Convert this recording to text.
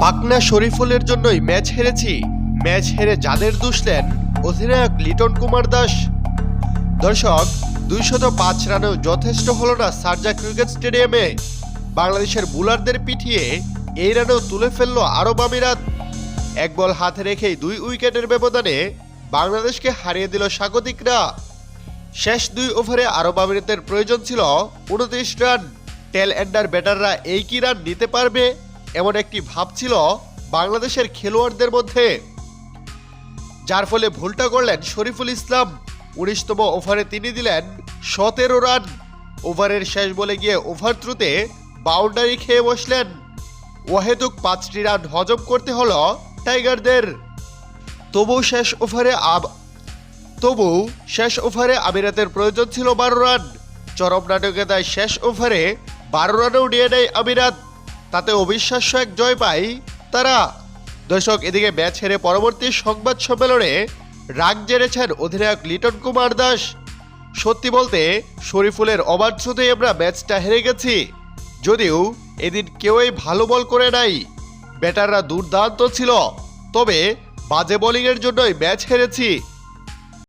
পাকনা শরীফুলের জন্যই ম্যাচ হেরেছি। ম্যাচ হেরে যাদের দুষলেন অধিনায়ক লিটন কুমার দাস। দর্শক, দুইশত পাঁচ রানেও যথেষ্ট হলো না সারজা ক্রিকেট স্টেডিয়ামে। বাংলাদেশের বুলারদের পিঠিয়ে এই রানেও তুলে ফেলল আরব আমিরাত। এক বল হাতে রেখেই দুই উইকেটের ব্যবধানে বাংলাদেশকে হারিয়ে দিল স্বাগতিকরা। শেষ দুই ওভারে আরব আমিরাতের প্রয়োজন ছিল উনত্রিশ রান। টেল এন্ডার ব্যাটাররা এই কি রান নিতে পারবে? এমন একটি ভাব ছিল বাংলাদেশের খেলোয়াড়দের মধ্যে, যার ফলে ভুলটা করলেন শরীফুল ইসলাম। উনিশতম ওভারে তিনি দিলেন সতেরো রান। ওভারের শেষ বলে গিয়ে ওভার থ্রুতে বাউন্ডারি খেয়ে বসলেন। ওয়াহেদুক পাঁচটি রান হজম করতে হলো টাইগারদের। তবু শেষ ওভারে আব তবু শেষ ওভারে আমিরাতের প্রয়োজন ছিল বারো রান। চরম নাটকে তাই শেষ ওভারে বারো রানেও নিয়ে নেয় আমিরাত। তাতে অবিশ্বাস্য এক জয় পায় তারা। দর্শক, এদিকে ম্যাচ হেরে পরবর্তী সংবাদ সম্মেলনে রাগ জেনেছেন অধিনায়ক লিটন কুমার দাস। সত্যি বলতে, শরীফুলের অবাধ্যতেই আমরা ম্যাচটা হেরে গেছি। যদিও এদিন কেউই ভালো বল করে নাই। ব্যাটাররা দুর্দান্ত ছিল। তবে বাজে বোলিংয়ের জন্যই ম্যাচ হেরেছি।